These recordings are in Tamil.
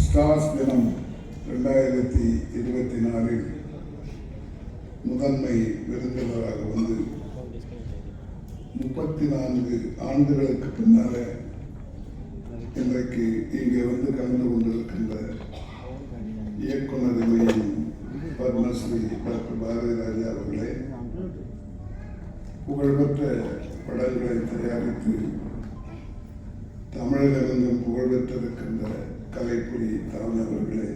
ஸ்டார்ஸ் தினம் ரெண்டாயிரத்தி இருபத்தி நாலில் முதன்மை விருந்தினராக வந்து முப்பத்தி நான்கு ஆண்டுகளுக்கு பின்னால இன்றைக்கு இங்கே வந்து கலந்து கொண்டிருக்கின்ற இயக்குனர் பத்மஸ்ரீ டாக்டர் பாரதி ராஜா அவர்களே புகழ்பெற்ற படங்களை தயாரித்து தமிழகமெங்கும் புகழ்பெற்றிருக்கின்ற கலைப்புலி தலைமை அவர்களே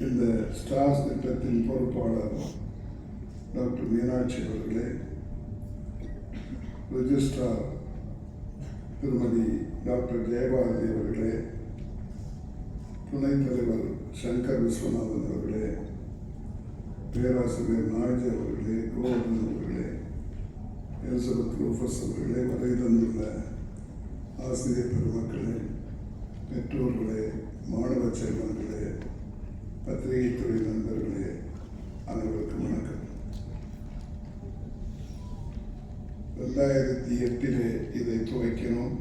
இந்த ஸ்டார்ஸ் திட்டத்தின் பொறுப்பாளர் டாக்டர் மீனாட்சி அவர்களே ரிஜிஸ்ட்ரார் திருமதி டாக்டர் ஜெயபாரதி அவர்களே துணைத் தலைவர் சங்கர் விஸ்வநாதன் அவர்களே பேராசிரியர் நாயஜி அவர்களே கோவர்தன் அவர்களே எலிசபெத் ரூஃபஸ் அவர்களே வருகை தந்துள்ள ஆசிரியர் பெருமக்களே பெற்றோர்களே மாணவ செல்வங்களே பத்திரிகை துறை நண்பர்களே அனைவருக்கும் வணக்கம் ரெண்டாயிரத்தி எட்டிலே இதை துவைக்கணும்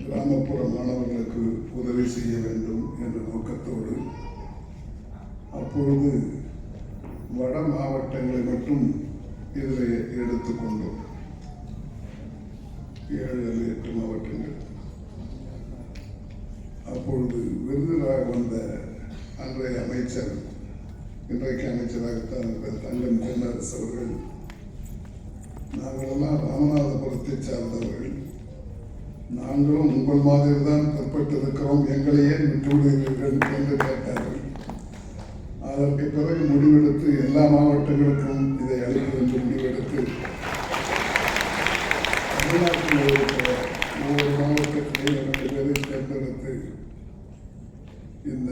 கிராமப்புற மாணவர்களுக்கு உதவி செய்ய வேண்டும் என்ற நோக்கத்தோடு அப்பொழுது வட மாவட்டங்களை மட்டும் இதில் எடுத்துக்கொண்டோம் ஏழு எட்டு மாவட்டங்கள். அப்பொழுது விருதுகளாக வந்த அன்றைய அமைச்சர் இன்றைக்கு அமைச்சராகத்தான் தங்கம் தென்னரசு அவர்கள். நாங்களெல்லாம் ராமநாதபுரத்தை சார்ந்தவர்கள். நாங்களும் உங்கள் மாதிரி தான் பிற்பட்டிருக்கிறோம் எங்களையே விட்டு என்று கேட்டார்கள். அதற்கு பிறகு முடிவெடுத்து எல்லா மாவட்டங்களுக்கும் இதை அளிக்கிறது என்று முடிவெடுத்து தமிழ்நாட்டில் இருக்கிற ஒவ்வொரு மாவட்டத்திலையும் இரண்டு பேரை தேர்ந்தெடுத்து இந்த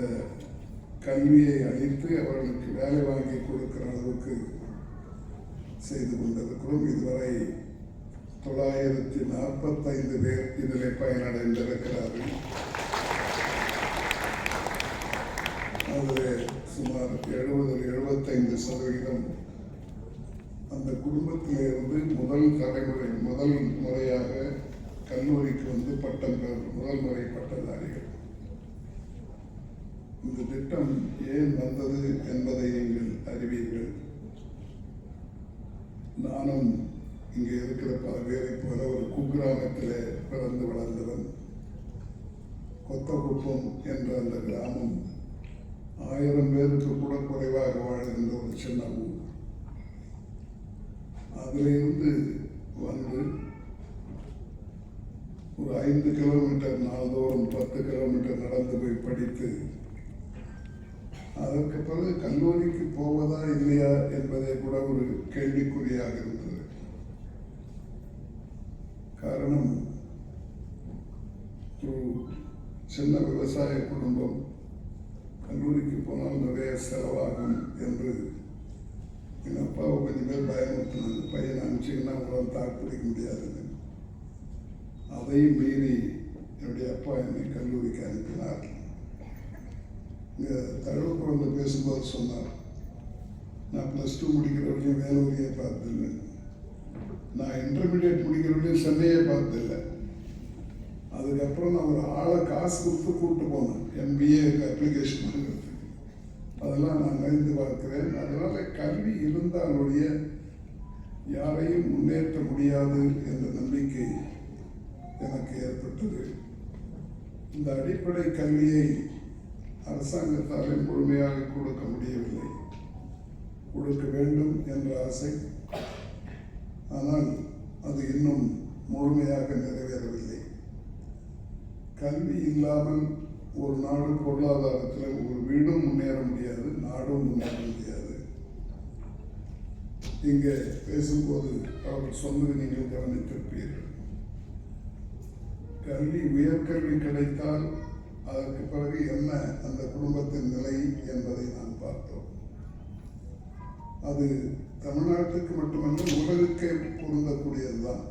கல்வியை அளித்து அவர்களுக்கு வேலை வாங்கி கொடுக்கிற அளவுக்கு செய்து கொண்டிருக்கிறோம் இதுவரை தொள்ளாயிரத்தி நாற்பத்தைந்து பேர் இதில் பயனடைந்திருக்கிறார்கள். அதில் சுமார் எழுபது எழுபத்தைந்து சதவீதம் அந்த குடும்பத்திலிருந்து முதல் தலைமுறை முதல் முறையாக கல்லூரிக்கு வந்து பட்டம் பெற முதல் முறை பட்டதாரிகள். இந்த திட்டம் ஏன் வந்தது என்பதை நீங்கள் அறிவீர்கள். நானும் இங்கே இருக்கிற பல பேரை போல ஒரு குக்கிராமத்தில் பிறந்து வளர்ந்தவன். கொத்தகுப்பம் என்ற அந்த கிராமம் ஆயிரம் பேருக்கு கூட குறைவாக வாழ்கின்ற ஒரு சின்ன ஊர். அதிலிருந்து வந்து ஒரு ஐந்து கிலோமீட்டர் நாள்தோறும் பத்து கிலோமீட்டர் நடந்து போய் படித்து அதற்கு பிறகு கல்லூரிக்கு போவதா இல்லையா என்பதை கூட ஒரு கேள்விக்குறியாக இருந்தது. காரணம் ஒரு சின்ன விவசாய குடும்பம். கல்லூரிக்கு போனால் நிறைய செலவாகும் என்று எங்கள் அப்பாவை கொஞ்சம் பேர் பயமுறுத்தினாங்க. பையனை அனுப்பிச்சிங்கன்னா அவங்களால் தாக்குப்பிடிக்க முடியாதுன்னு. அதையும் மீறி என்னுடைய அப்பா என்னை கல்லூரிக்கு அனுப்பினார். இங்கே தழுவு குழந்தை பேசும்போது சொன்னார். நான் ப்ளஸ் டூ முடிக்கிற வரையும் வேலூரையே பார்த்ததில்லை. நான் இன்டர்மீடியட் முடிக்கிற வரையும் சென்னையே பார்த்ததில்லை. அதுக்கப்புறம் நான் ஒரு ஆளை காசு கொடுத்து கூப்பிட்டு போனேன். எம்பிஏக்கு அப்ளிகேஷன் பண்ணுறதுக்கு அதெல்லாம் நான் அறிந்து பார்க்குறேன். அதனால் கல்வி இருந்தாலுடைய யாரையும் முன்னேற்ற முடியாது என்ற நம்பிக்கை எனக்கு ஏற்பட்டது. இந்த அடிப்படை கல்வியை அரசாங்கத்தாலே முழுமையாக கொடுக்க முடியவில்லை. கொடுக்க வேண்டும் என்ற ஆசை. ஆனால் அது இன்னும் முழுமையாக நிறைவேறவில்லை. கல்வி இல்லாமல் ஒரு நாடு பொருளாதாரத்தில் ஒரு வீடும் முன்னேற முடியாது நாடும் முன்னேற முடியாது. இங்கே பேசும்போது அவர்கள் சொன்னது நீங்கள் கவனித்திருப்பீர்கள். கல்வி உயர்கல்வி கிடைத்தால் அதற்கு பிறகு என்ன? அந்த குடும்பத்தின் நிலை என்பதை நாம் பார்த்தோம். அது தமிழ்நாட்டுக்கு மட்டுமல்ல உலகுக்கே பொருந்தக்கூடியதுதான்.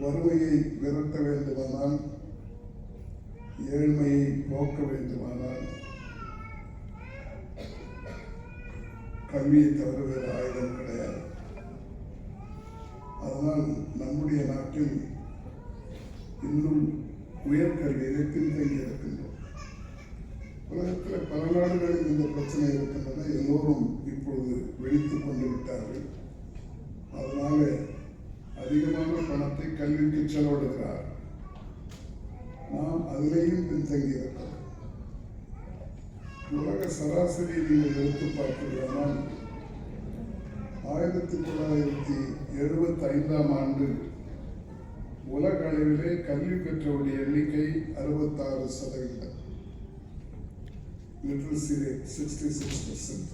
வறுமையை விரட்ட வேண்டுமானால் ஏழ்மையை போக்க வேண்டுமானால் கல்வியை தவிர வேறு ஆயுதம் கிடையாது. அதனால் நம்முடைய நாட்டில் இன்னும் உயர்கல்வியிலே பின்தங்கி இருக்கின்றோம் உலகத்தில் பல நாடுகளில் இந்த பிரச்சனை இருக்கின்றன எல்லோரும் இப்பொழுது விழித்துக் கொண்டு விட்டார்கள். அதனால அதிகமான பணத்தை கல்விக்கு செலவிடுகிறார். நாம் அதிலேயும் பின்தங்கி இருக்கிறோம். உலக சராசரி நீங்கள் எடுத்து பார்த்தீர்களானால் ஆயிரத்தி தொள்ளாயிரத்தி எழுபத்தி ஐந்தாம் ஆண்டு உலக அளவிலே கல்வி பெற்றவருடைய எண்ணிக்கை அறுபத்தாறு சதவீதம். Literacy rate sixty six percent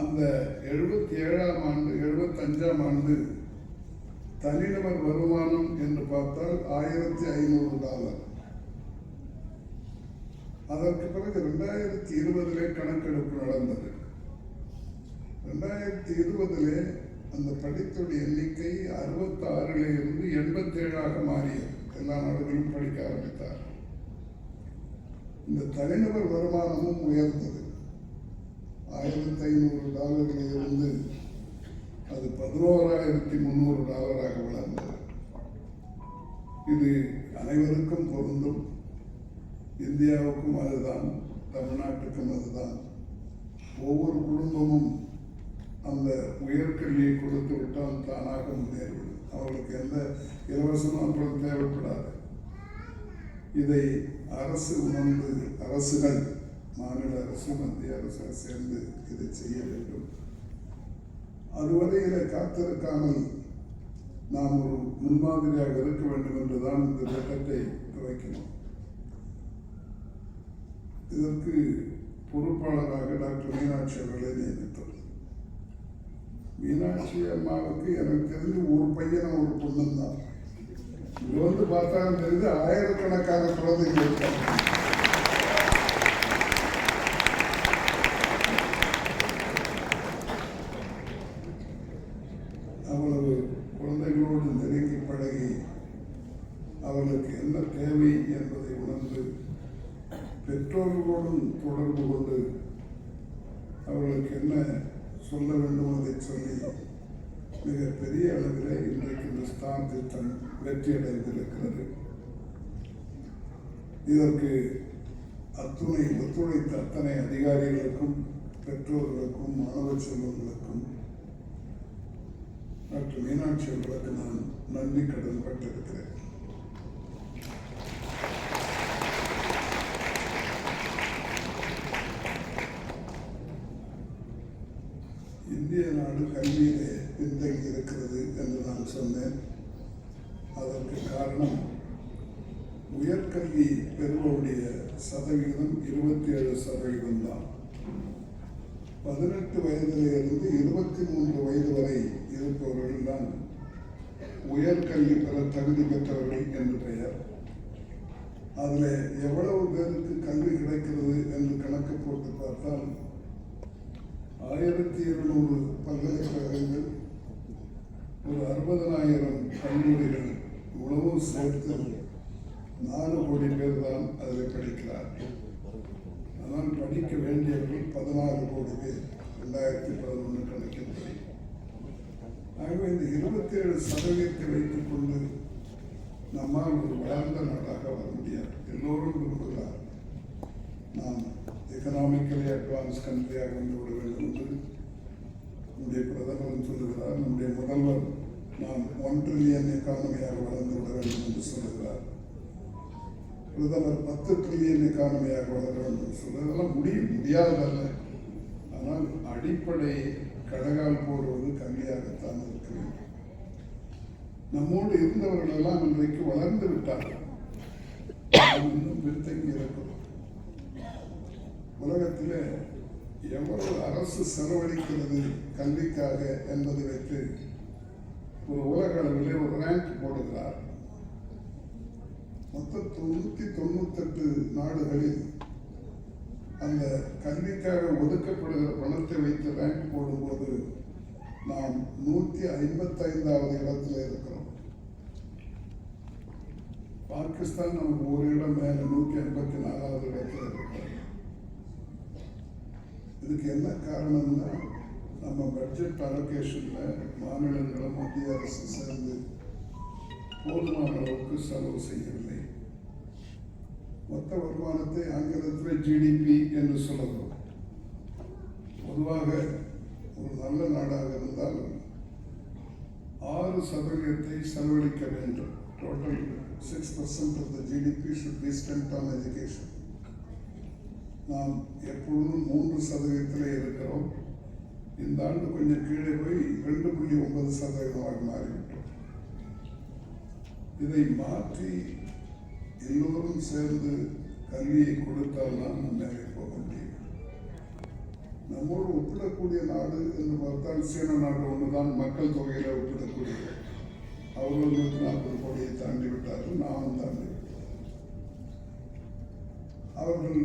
அந்த எழுபத்தி ஏழாம் ஆண்டு எழுபத்தஞ்சாம் ஆண்டு தனிநபர் வருமானம் என்று பார்த்தால் ஆயிரத்தி ஐநூறு டாலர். அதற்கு பிறகு ரெண்டாயிரத்தி இருபதிலே கணக்கெடுப்பு நடந்தது. ரெண்டாயிரத்தி இருபதிலே அந்த படித்தோட எண்ணிக்கை அறுபத்தாறுல இருந்து எண்பத்தேழாக மாறியது. எல்லா நாடுகளும் படிக்க ஆரம்பித்தார் இந்த தனிநபர் வருமானமும் உயர்ந்தது. ஆயிரத்தி ஐநூறு டாலரில் இருந்து அது பதினோராயிரத்தி முந்நூறு டாலராக வளர்ந்தது. இது அனைவருக்கும் பொருந்தும். இந்தியாவுக்கும் அதுதான் தமிழ்நாட்டுக்கும் அதுதான். ஒவ்வொரு குடும்பமும் அந்த உயர்கல்வியை கொடுத்து விட்டால் தானாக முன்னேறிவிடும். அவர்களுக்கு எந்த இலவசமும் அப்புறம் தேவைப்படாது. இதை அரசு உணர்ந்து அரசுகள் மாநில அரசு மத்திய அரசு சேர்ந்து இதை செய்ய வேண்டும். அதுவரையில் காத்திருக்காமல் நாம் ஒரு முன்மாதிரியாக இருக்க வேண்டும் என்றுதான் இந்த திட்டத்தை துவைக்கணும் இதற்கு பொறுப்பாளராக டாக்டர் மீனாட்சி அவர்களை நியமித்தோம். மீனாட்சி அம்மாவுக்கு எனக்கு தெரிஞ்சு ஒரு பையனும் ஒரு பொண்ணும் தான். இது வந்து பார்த்தாலும் தெரிஞ்சு ஆயிரக்கணக்கான குழந்தைங்க இருக்காங்க அவ்வளவு குழந்தைகளோடு நெருங்கி பழகி அவர்களுக்கு என்ன தேவை என்பதை உணர்ந்து பெற்றோர்களோடும் தொடர்பு கொண்டு அவர்களுக்கு என்ன சொல்ல வேண்டும் அதை சொல்லி மிக பெரிய அளவில் இன்றைக்கு இந்த ஸ்டார் திட்டம் வெற்றி அடைந்திருக்கிறது இதற்கு அத்துணை ஒத்துழைத்த அத்தனை அதிகாரிகளுக்கும் பெற்றோர்களுக்கும் மாணவ செல்வங்களுக்கும் டாக்டர் மீனாட்சி அவர்களுக்கு நான் நன்றி கடன் பட்டிருக்கிறேன். இந்திய நாடு கல்வியிலே பின்தங்கி இருக்கிறது என்று நான் சொன்னேன். அதற்கு காரணம் உயர்கல்வி பெறுவோருடைய சதவிகிதம் இருபத்தி ஏழு சதவிகிதம் தான். பதினெட்டு வயதிலிருந்து இருபத்தி மூன்று வயது வரை இருப்பவர்கள் தான் உயர்கல்வி பெற தகுதி பெற்றவர்கள் என்று பெயர். அதில் எவ்வளவு பேருக்கு கல்வி கிடைக்கிறது என்று கணக்கு போட்டு பார்த்தால் ஆயிரத்தி இருநூறு பல்கலைக்கழகங்கள் ஒரு அறுபதனாயிரம் கல்லூரிகள் உணவும் சேர்த்து நாலு கோடி பேர் தான் அதில் படிக்கிறார்கள் ஆனால் படிக்க வேண்டியவர்கள் பதினாறு கோடி பேர் ரெண்டாயிரத்தி பதினொன்று கணக்கின்படி ஆகவே இந்த இருபத்தி ஏழு சதவீதத்தை வைத்துக் கொண்டு நம்மால் ஒரு வளர்ந்த நாடாக வர முடியாது. எல்லோரும் விரும்புகிறார். நாம் எக்கனாமிக்கலி அட்வான்ஸ் கண்ட்ரியாக வந்து விட வேண்டும் என்று நம்முடைய பிரதமரும் சொல்லுகிறார். நம்முடைய முதல்வர் நாம் ஒன் ட்ரில்லியன் எக்கானமியாக வளர்ந்து விட வேண்டும் என்று சொல்லுகிறார். பிரதமர் பத்து ட்ரில்லியன் எக்கானமியாக வளர வேண்டும் என்று முடியும் முடியாததல்ல. ஆனால் அடிப்படை கடகால் போடுவது கம்மியாகத்தான் இருக்கிறது நம்மோடு இருந்தவர்கள் எல்லாம் இன்றைக்கு வளர்ந்து விட்டார்கள். இன்னும் பின்தங்கி இருக்கிறோம் உலகத்திலே எவ்வளவு அரசு செலவழிக்கிறது கல்விக்காக என்பதை வைத்து ஒரு உலக அளவிலே ஒரு ரேங்க் போடுகிறார். மொத்தம் தொண்ணூத்தி தொண்ணூத்தெட்டு நாடுகளில் அந்த கல்விக்காக ஒதுக்கப்படுகிற பணத்தை வைத்து ரேங்க் போடும்போது நாம் நூத்தி ஐம்பத்தைந்தாவது இடத்துல இருக்கிறோம். பாகிஸ்தான் நமக்கு ஒரு இடம் மேல நூத்தி ஐம்பத்தி நாலாவது இடத்துல இருக்கிறோம் இதுக்கு என்ன காரணம்னா நம்ம பட்ஜெட் அலோகேஷனில் மாநிலங்களும் மத்திய அரசு சேர்ந்து போதுமான அளவுக்கு செலவு செய்யணும். மொத்த வருமானத்தை ஆங்கிலத்தில் ஜிடிபி என்று சொல்லலாம் பொதுவாக ஒரு நல்ல நாடாக இருந்தால் ஆறு சதவீதத்தை செலவழிக்க வேண்டும். Total six percent of the GDP should be spend on education நாம் எப்பொழுதும் மூன்று சதவீதத்தில் இருக்கிறோம். இந்த ஆண்டு கொஞ்சம் கீழே போய் ரெண்டு புள்ளி ஒன்பது சதவீதமாக மாறிவிட்டோம். இதை மாற்றி எல்லோரும் சேர்ந்து கல்வியை கொடுத்தால் தான் முன்னேறி போக முடியும் நம்மோடு ஒப்பிடக்கூடிய நாடு என்று பார்த்தால் சீன நாடு ஒன்றுதான் மக்கள் தொகையில ஒப்பிடக்கூடியது. அவர்கள் நூற்றி நாற்பது கோடியை தாண்டி விட்டார்கள் நாமும் தாண்டி அவர்கள்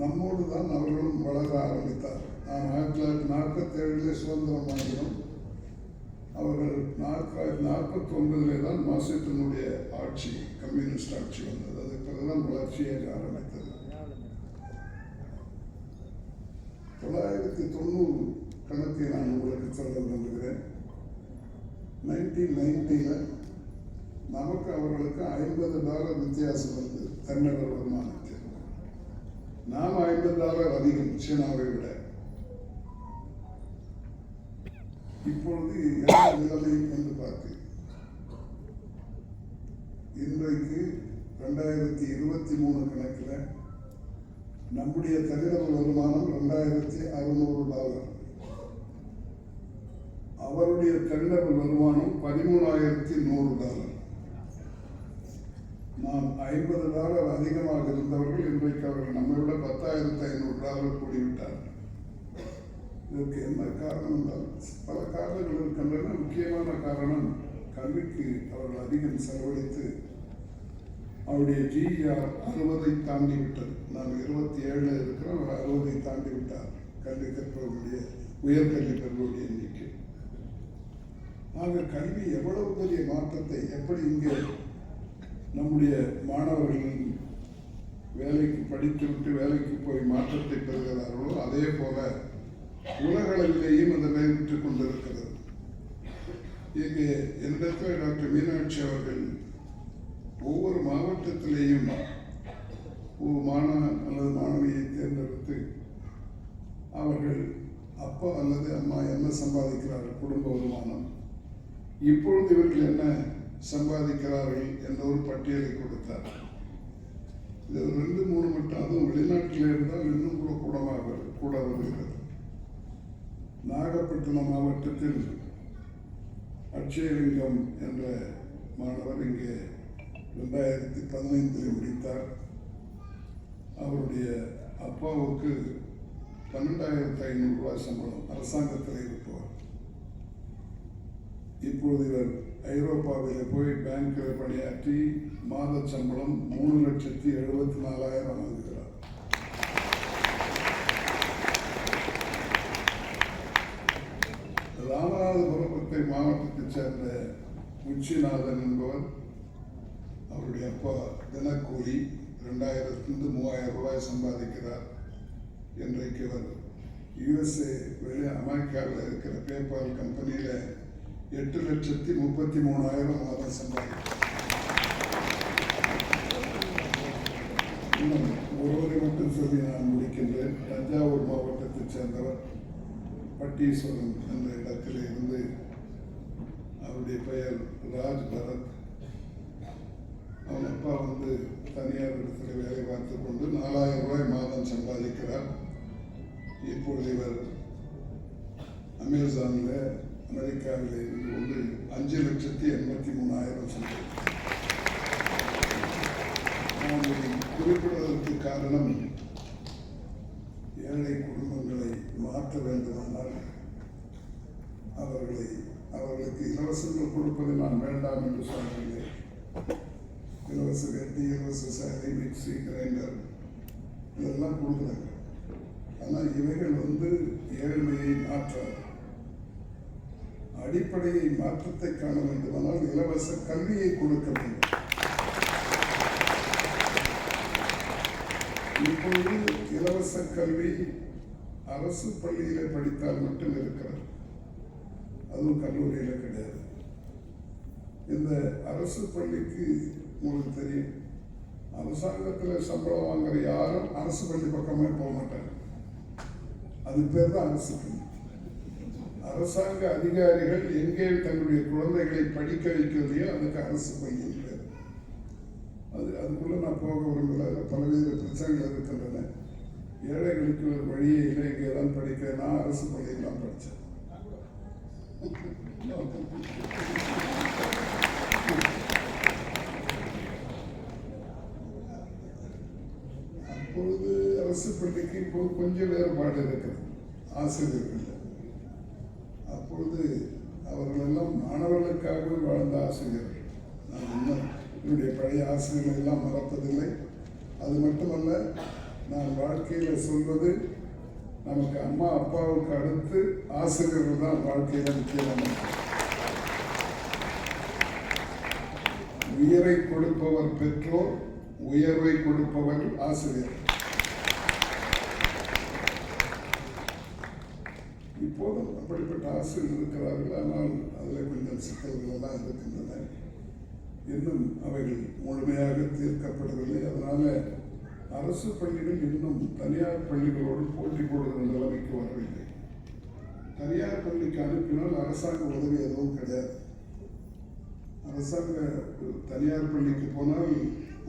நம்மோடு தான் அவர்களும் வளர ஆரம்பித்தார். ஆனால் ஆயிரத்தி தொள்ளாயிரத்தி நாற்பத்தி ஏழிலே சுதந்திரம் வாங்கினோம் அவர்கள் நாற்பத்தி நாற்பத்தி ஒன்பதிலே தான் மாசத்தினுடைய ஆட்சி கம்யூனிஸ்ட் ஆட்சி வந்தது. அது பிறகுதான் வளர்ச்சியாக ஆரம்பித்தது தொள்ளாயிரத்தி தொண்ணூறு கணக்கை நான் உங்களுக்கு சொல்ல விரும்புகிறேன் நைன்டீன் நைன்டியில் நமக்கு அவர்களுக்கு ஐம்பது டாலர் வித்தியாசம் வந்து தன்னகர் வருமானத்தில் நாம் ஐம்பது டாலர் அதிகம் சீனாவை விட இப்பொழுது என்ன நிலைமை என்று பார்த்தேன் இன்றைக்கு ரெண்டாயிரத்தி இருபத்தி மூணு கணக்கில் நம்முடைய தனிநபர் வருமானம் ரெண்டாயிரத்தி அறுநூறு டாலர். அவருடைய தனிநபர் வருமானம் பதிமூணாயிரத்தி நூறு டாலர். நாம் ஐம்பது டாலர் அதிகமாக இருந்தவர்கள் இன்றைக்கு அவர்கள் நம்மை விட பத்தாயிரத்தி ஐநூறு டாலர் கூடிவிட்டார்கள் இதற்கு என்ன காரணம் என்றால் பல காரணங்கள் இருக்கின்றன. முக்கியமான காரணம் கல்விக்கு அவர்கள் அதிகம் செலவழித்து அவருடைய ஜிஆர் அறுபதை தாண்டி விட்டது. நான் இருபத்தி ஏழில் இருக்கிறோம் அவர் அறுபதை தாண்டி விட்டார். கல்வி கற்பவர்களுடைய உயர்கல்வி பெறுவருடைய எண்ணிக்கை. ஆக கல்வி எவ்வளவு பெரிய மாற்றத்தை எப்படி இங்கே நம்முடைய மாணவர்கள் வேலைக்கு படித்து விட்டு வேலைக்கு போய் மாற்றத்தை பெறுகிறார்களோ அதே போல உலகளவிலேயும் அந்த மேம்பட்டுக் கொண்டிருக்கிறது. இங்கே என்னிடத்தில் டாக்டர் மீனாட்சி அவர்கள் ஒவ்வொரு மாவட்டத்திலேயும் ஒரு மாணவன் அல்லது மாணவியை தேர்ந்தெடுத்து அவர்கள் அப்பா அல்லது அம்மா என்ன சம்பாதிக்கிறார்கள்? குடும்ப வருமானம். இப்பொழுது இவர்கள் என்ன சம்பாதிக்கிறார்கள் என்ற ஒரு பட்டியலை கொடுத்தார். இது ரெண்டு மூணு மட்டும் அதுவும் வெளிநாட்டில் இருந்தால் இன்னும் கூட கூடமாக கூட வருகிறது. நாகப்பட்டினம் மாவட்டத்தில் அக்ஷயலிங்கம் என்ற மாணவர் இங்கே ரெண்டாயிரத்தி பதினைந்தில் முடித்தார் அவருடைய அப்பாவுக்கு பன்னெண்டாயிரத்தி ஐநூறு ரூபாய் சம்பளம். அரசாங்கத்தில் இருப்பவர். இப்போது இவர் ஐரோப்பாவில் போய் பேங்க்கில் பணியாற்றி மாத சம்பளம் மூணு லட்சத்தி எழுபத்தி நாலாயிரம் வாங்குகிறார். ராமநாதபுரம் மாவட்டத்தைச் சேர்ந்த உச்சிநாதன் என்பவர் அவருடைய அப்பா தினக்கூலி ரெண்டாயிரத்துலேருந்து மூவாயிரம் ரூபாய் சம்பாதிக்கிறார். இன்றைக்கு அவர் யுஎஸ்ஏ வெளியே அமெரிக்காவில் இருக்கிற பேபால் கம்பெனியில் எட்டு லட்சத்தி முப்பத்தி மூணாயிரம் மாதம் சம்பாதிக்கிறார். ஒருவரை மட்டும் சொல்லி நான் முடிக்கின்றேன். தஞ்சாவூர் மாவட்டத்தைச் சேர்ந்தவர் பட்டீஸ்வரன் என்ற இடத்தில் இருந்து அவருடைய பெயர் ராஜ் பரத் அப்பா வந்து தனியார் இடத்துல வேலை பார்த்து கொண்டு நாலாயிரம் ரூபாய் மாதம் சம்பாதிக்கிறார். இப்பொழுது இவர் அமேசானில் அமெரிக்காவில் இருந்து கொண்டு அஞ்சு லட்சத்தி எண்பத்தி மூணாயிரம் சம்பாதிக்கிறார். குறிப்பிடுவதற்கு காரணம் ஏழை குடும்பங்களை மாற்ற வேண்டுமானால் அவர்களை அவர்களுக்கு இலவசங்கள் கொடுப்பதை நான் வேண்டாம் என்று சொல்கிறேன் இலவச வெட்டி இலவச சாரி மிக்சி கிரைண்டர் இதெல்லாம் கொடுக்குறாங்க. ஆனால் இவைகள் வந்து ஏழ்மையை மாற்றாது. அடிப்படையை மாற்றத்தை காண வேண்டுமானால் இலவச கல்வியை கொடுக்க வேண்டும். இப்பொழுது இலவச கல்வி அரசு பள்ளியில படித்தால் மட்டும் இருக்கிறது. அதுவும் கல்லூரியில கிடையாது. இந்த அரசு பள்ளிக்கு உங்களுக்கு தெரியும். அரசாங்கத்தில் சம்பளம் வாங்குற யாரும் அரசு பள்ளி பக்கமே போக மாட்டாங்க. அது பேர் தான் அரசு பள்ளி. அரசாங்க அதிகாரிகள் எங்கே தன்னுடைய குழந்தைகளை படிக்க வைக்கிறதையோ அதுக்கு அரசு பள்ளி பேர். அது அதுக்குள்ள நான் போக விரும்பல. பலவித பிரச்சனைகள் இருக்கின்றன. ஏழைகளுக்கு ஒரு வழியே இல்லை. இங்கே தான் படிக்க நான் அரசு பள்ளியில் தான் படித்தேன் அப்பொழுது அரசு பள்ளிக்கு இப்போ கொஞ்சம் வேறுபாடு இருக்கிறது ஆசிரியர்கள் அப்பொழுது அவர்களெல்லாம் மாணவர்களுக்காகவே வாழ்ந்த ஆசிரியர்கள் நான் இன்னும் என்னுடைய பழைய ஆசிரியர்கள் எல்லாம் மறப்பதில்லை. அது மட்டுமல்ல நான் வாழ்க்கையில் சொல்வது நமக்கு அம்மா அப்பாவுக்கு அடுத்து ஆசிரியர்கள் தான் வாழ்க்கையில் முக்கியமானது உயிரை கொடுப்பவர் பெற்றோர் உயர்வை கொடுப்பவர் ஆசிரியர். அப்படிப்பட்ட ஆசிரியர் இருக்கிறார்கள்? ஆனால் அதில் கொஞ்சம் சிக்கல்கள் தான் இருக்கின்றன. இன்னும் அவைகள் முழுமையாக தீர்க்கப்படவில்லை. அதனால் அரசு பள்ளிகள் இன்னும் தனியார் பள்ளிகளோடு போட்டி போடுகிற நிலைமைக்கு வரவில்லை. தனியார் பள்ளிக்கு அனுப்பினால் அரசாங்க உதவி எதுவும் கிடையாது. அரசாங்க தனியார் பள்ளிக்கு போனால்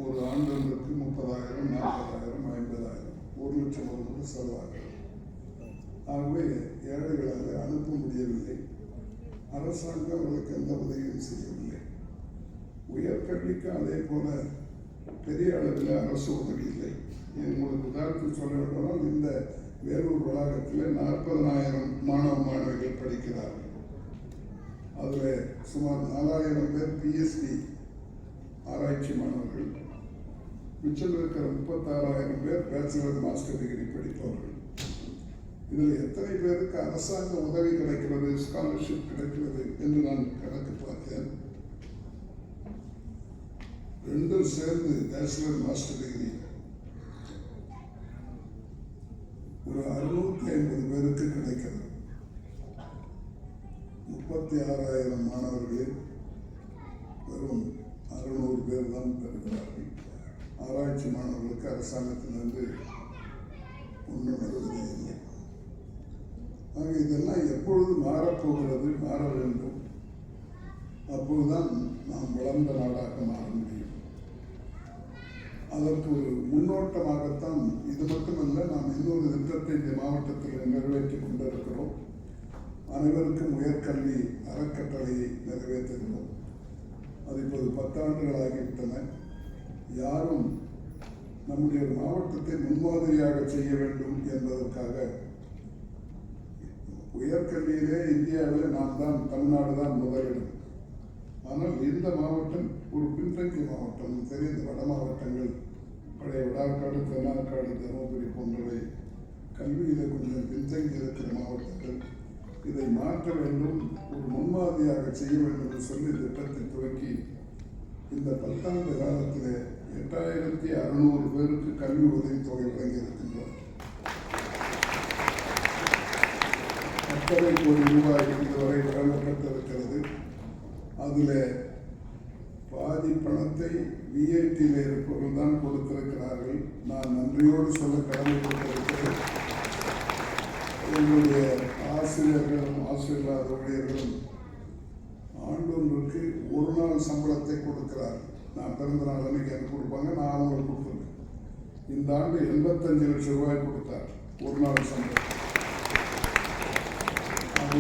ஒரு ஆண்டொன்றுக்கு முப்பதாயிரம் நாற்பதாயிரம் ஐம்பதாயிரம் ஒரு லட்சம் ஒரு செலவாகும். ஆகவே ஏழைகளால் அனுப்ப முடியவில்லை. அரசாங்கம் அவர்களுக்கு எந்த உதவியும் செய்யவில்லை. உயர்கல்விக்கு அதே போல பெரிய அளவில் அரசு உதவி இல்லை. உங்களுக்கு உதாரணத்துக்கு சொல்ல வேண்டுமானால் இந்த வேலூர் வளாகத்தில் நாற்பதனாயிரம் மாணவ மாணவிகள் படிக்கிறார்கள். அதில் சுமார் நாலாயிரம் பேர் பிஎஸ்டி ஆராய்ச்சி மாணவர்கள். மிச்சம் இருக்கிற முப்பத்தாறாயிரம் பேர் பேச்சுலர் மாஸ்டர் டிகிரி படிப்பவர்கள் இதில் எத்தனை பேருக்கு அரசாங்க உதவி கிடைக்கிறது ஸ்காலர்ஷிப் கிடைக்கிறது என்று நான் கணக்கு பார்த்தேன். ரெண்டும் சேர்ந்து பேச்சுலர் மாஸ்டர் டிகிரி ஒரு அறுநூத்தி ஐம்பது பேருக்கு கிடைக்கிறது. முப்பத்தி ஆறாயிரம் மாணவர்களில் வெறும் அறுநூறு பேர் தான் பெறுகிறார்கள். ஆராய்ச்சி மாணவர்களுக்கு அரசாங்கத்திலிருந்து ஒன்றும் வருவதே இல்லை. ஆக இதெல்லாம் எப்பொழுது மாறப்போகிறது மாற வேண்டும்? அப்பொழுதுதான் நாம் வளர்ந்த நாடாக மாற முடியும். அதற்கு ஒரு முன்னோட்டமாகத்தான் இது மட்டுமல்ல நாம் இன்னொரு திட்டத்தை இந்த மாவட்டத்தில் நிறைவேற்றி கொண்டிருக்கிறோம். அனைவருக்கும் உயர்கல்வி அறக்கட்டளையை நிறைவேற்றுகிறோம். அது இப்போது பத்தாண்டுகள் ஆகிவிட்டன யாரும் நம்முடைய மாவட்டத்தை முன்மாதிரியாக செய்ய வேண்டும் என்பதற்காக உயர்கல்வியிலே இந்தியாவில் நாம் தான் தமிழ்நாடு தான் முதலிடம். ஆனால் இந்த மாவட்டம் ஒரு பின்தங்கிய மாவட்டம் தெரிந்த வட மாவட்டங்கள் பழைய விடாக்காடு தென்னார்காடு தருமபுரி போன்றவை. கல்வியில் கொஞ்சம் பின்தங்கி இருக்கிற மாவட்டங்கள். இதை மாற்ற வேண்டும் ஒரு முன்மாதிரியாக செய்ய வேண்டும் என்று சொல்லி திட்டத்தை துவக்கி இந்த பத்தாண்டு காலத்தில் எட்டாயிரத்தி அறுநூறு பேருக்கு கல்வி உதவித்தொகை வழங்கி இருக்கின்றோம் கோடி ரூபாய் இதுவரை வழங்கப்பட்டிருக்கிறது அதில் பாதி பணத்தை விஐடியில் இருப்பவர்கள் தான் கொடுத்திருக்கிறார்கள். நான் நன்றியோடு சொல்ல கடமைப்பட்டிருக்கிறேன். என்னுடைய ஆசிரியர்களும் ஆசிரியர் ஊழியர்களும் ஆண்டொன்றுக்கு ஒரு நாள் சம்பளத்தை கொடுக்கிறார்கள் நான் பிறந்த நாள் அன்னைக்கு எனக்கு கொடுப்பாங்க நான் அவங்களுக்கு கொடுத்துருக்கேன் இந்த ஆண்டு எண்பத்தஞ்சு லட்சம் ரூபாய் கொடுத்தார். ஒரு நாள் சம்பளம்.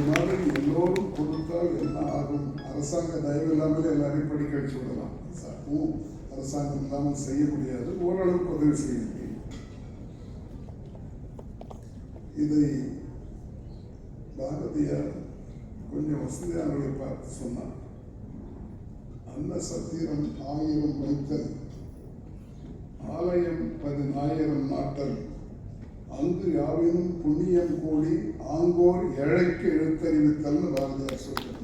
மாதிரி எல்லோரும் கொடுத்தால் என்ன ஆகும்? அரசாங்க தயவு இல்லாமல் எல்லாரையும் படிக்க வச்சு விடலாம் அதுவும் அரசாங்கம் இல்லாமல் செய்ய முடியாது. ஓரளவுக்கு உதவி செய்ய முடியும் இதை பாரதியார் கொஞ்சம் வசதியானவர்களை பார்த்து சொன்னார். அன்ன சத்திரம் ஆயிரம் வைத்தல் ஆலயம் பதினாயிரம் நாட்டல் அங்கு யாவினும் புண்ணியம் கூடி ஆங்கோர் ஏழைக்கு எழுத்தறிவித்தல் பாரதியார் சொல்றார்.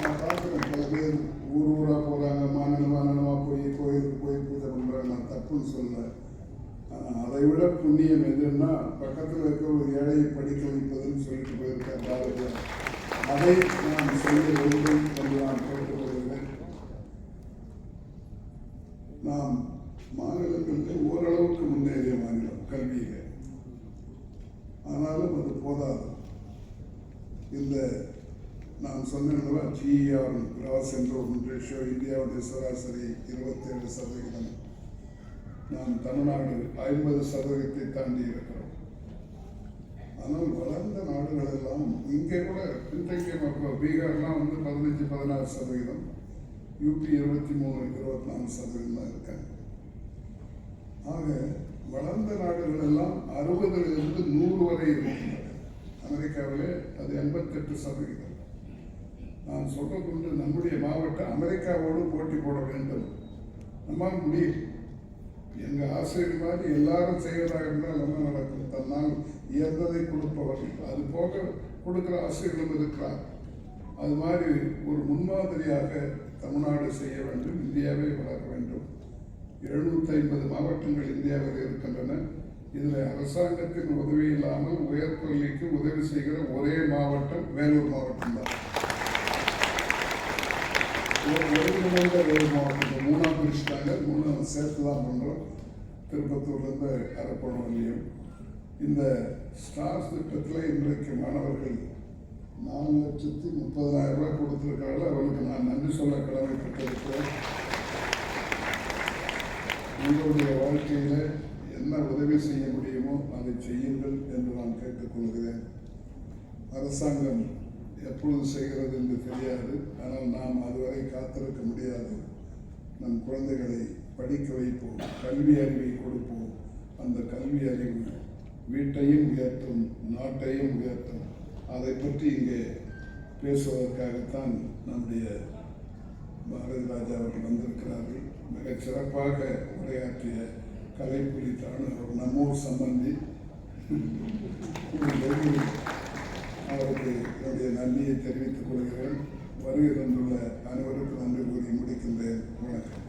நான் பார்க்குறேன் பல பேர் ஊர் ஊரா போறாங்க மாநில மாநிலமா போய் கோயிலுக்கு போய் பூஜை பண்றாங்க நான் தப்புன்னு சொல்ல அதை விட புண்ணியம் எதுன்னா பக்கத்தில் இருக்கிற ஒரு ஏழையை படிக்க வைப்பதுன்னு சொல்லிட்டு போயிருக்கார் பாரதியார். அதை நான் செய்ய வேண்டும் என்று நான் கேட்டுக்கொள்கிறேன். நாம் மாநிலங்களுக்கு ஓரளவுக்கு முன்னேறிய மாநிலம் கல்வியில். ஆனாலும் அது போதாது. இந்த நான் சொன்னேன்ல ஜிஆர் கிராஸ் என்ற ஒன்று ரேஷியோ இந்தியாவுடைய சராசரி இருபத்தேழு சதவீதம். நாம் தமிழ்நாடு ஐம்பது சதவீதத்தை தாண்டி இருக்கிறோம். ஆனால் வளர்ந்த நாடுகள் எல்லாம் இங்கே கூட இன்றைக்கு மக்கள் பீகார்லாம் வந்து பதினஞ்சு பதினாறு சதவீதம். யூபி இருபத்தி மூணு இருபத்தி நாலு சதவீதம் தான் இருக்காங்க. ஆக வளர்ந்த நாடுகள் எல்லாம் அறுபதுலேருந்து நூறு வரை இருக்கின்றன. அமெரிக்காவிலே அது எண்பத்தெட்டு சதவீதம். நான் சொல்றது நம்முடைய மாவட்டம் அமெரிக்காவோடு போட்டி போட வேண்டும். நம்மால் முடியும். எங்கள் ஆசிரியர் மாதிரி எல்லாரும் செய்வதாக இருந்தால் என்ன நடக்கும்? தன்னால் இயந்ததை கொடுப்பவர். அது போக கொடுக்குற ஆசிரியர்களும் இருக்கிறார். அது மாதிரி ஒரு முன்மாதிரியாக தமிழ்நாடு செய்ய வேண்டும் இந்தியாவே வளர வேண்டும். எழுநூத்தி ஐம்பது மாவட்டங்கள் இந்தியாவில் இருக்கின்றன. இதில் அரசாங்கத்தின் உதவி இல்லாமல் உயர்கல்விக்கு உதவி செய்கிற ஒரே மாவட்டம் வேலூர் மாவட்டம் தான். ஒருங்கிணைந்த வேலூர் மாவட்டம் மூணாம் பிரிச்சுட்டாங்க மூணாம் சேர்த்து தான் பண்ணுறோம் திருப்பத்தூர்லேருந்து அரப்பணம் இந்த ஸ்டார்ஸ் திட்டத்தில் இன்றைக்கு மாணவர்கள் நாலு லட்சத்தி முப்பதாயிரம் ரூபாய் கொடுத்துருக்காங்க அவர்களுக்கு நான் நன்றி சொல்ல கடமைப்பட்டிருக்கிறேன். உங்களுடைய வாழ்க்கையில் என்ன உதவி செய்ய முடியுமோ அதை செய்யுங்கள் என்று நான் கேட்டுக்கொள்கிறேன். அரசாங்கம் எப்பொழுது செய்கிறது என்று தெரியாது. ஆனால் நாம் அதுவரை காத்திருக்க முடியாது. நம் குழந்தைகளை படிக்க வைப்போம் கல்வி அறிவை கொடுப்போம். அந்த கல்வி அறிவு வீட்டையும் உயர்த்தும் நாட்டையும் உயர்த்தும். அதை பற்றி இங்கே பேசுவதற்காகத்தான் நம்முடைய பாரதி ராஜா அவர்கள் வந்திருக்கிறார்கள். மிகச் சிறப்பாக உரையாற்றிய கலைப்புலி தான் நம்மூர் சம்பந்தி. அவருக்கு என்னுடைய நன்றியை தெரிவித்துக் கொள்கிறேன். வருகை தந்துள்ள அனைவருக்கும் நன்றி கூறி முடிக்கின்றேன். வணக்கம்.